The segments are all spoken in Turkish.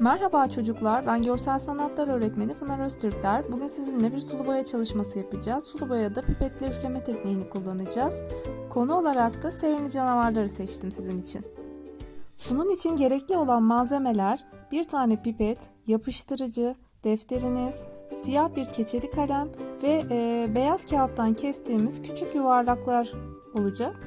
Merhaba çocuklar, ben görsel sanatlar öğretmeni Pınar Öztürkler. Bugün sizinle bir sulu boya çalışması yapacağız. Sulu boyada pipetle üfleme tekniğini kullanacağız. Konu olarak da sevimli canavarları seçtim sizin için. Bunun için gerekli olan malzemeler bir tane pipet, yapıştırıcı, defteriniz, siyah bir keçeli kalem ve e, beyaz kağıttan kestiğimiz küçük yuvarlaklar olacak.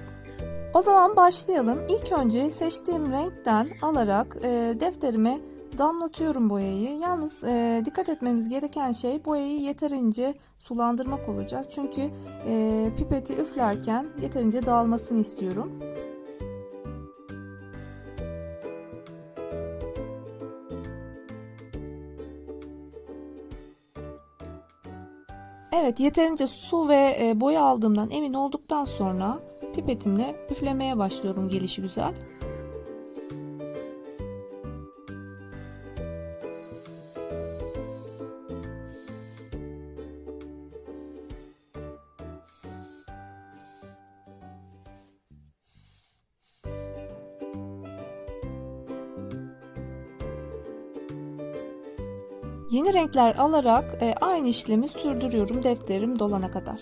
O zaman başlayalım. İlk önce seçtiğim renkten alarak e, defterime damlatıyorum boyayı. Yalnız e, dikkat etmemiz gereken şey boyayı yeterince sulandırmak olacak. Çünkü e, pipeti üflerken yeterince dağılmasını istiyorum. Evet yeterince su ve e, boya aldığımdan emin olduktan sonra pipetimle üflemeye başlıyorum gelişi güzel. Yeni renkler alarak e, aynı işlemi sürdürüyorum defterim dolana kadar.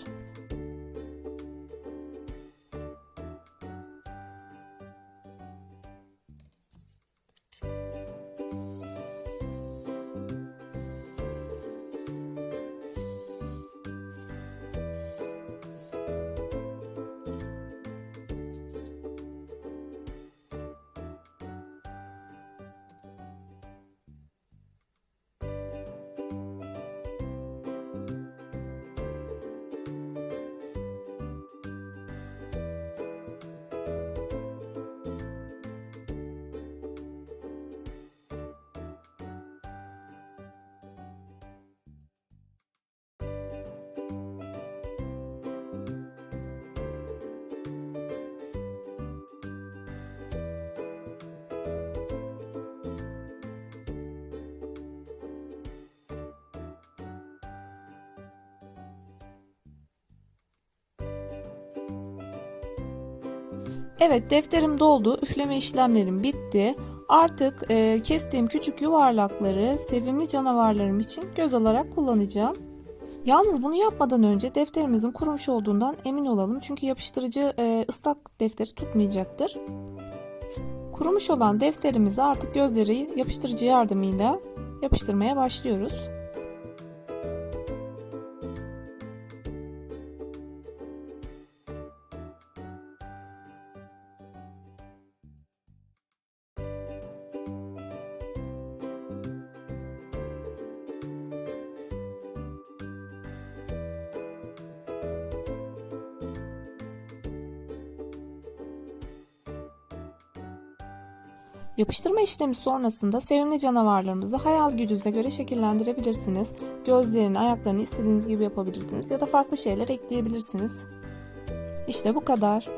Evet defterim doldu. Üfleme işlemlerim bitti. Artık e, kestiğim küçük yuvarlakları sevimli canavarlarım için göz olarak kullanacağım. Yalnız bunu yapmadan önce defterimizin kurumuş olduğundan emin olalım. Çünkü yapıştırıcı e, ıslak defteri tutmayacaktır. Kurumuş olan defterimizi artık gözleri yapıştırıcı yardımıyla yapıştırmaya başlıyoruz. Yapıştırma işlemi sonrasında sevimli canavarlarımızı hayal gücünüze göre şekillendirebilirsiniz. Gözlerini, ayaklarını istediğiniz gibi yapabilirsiniz ya da farklı şeyler ekleyebilirsiniz. İşte bu kadar.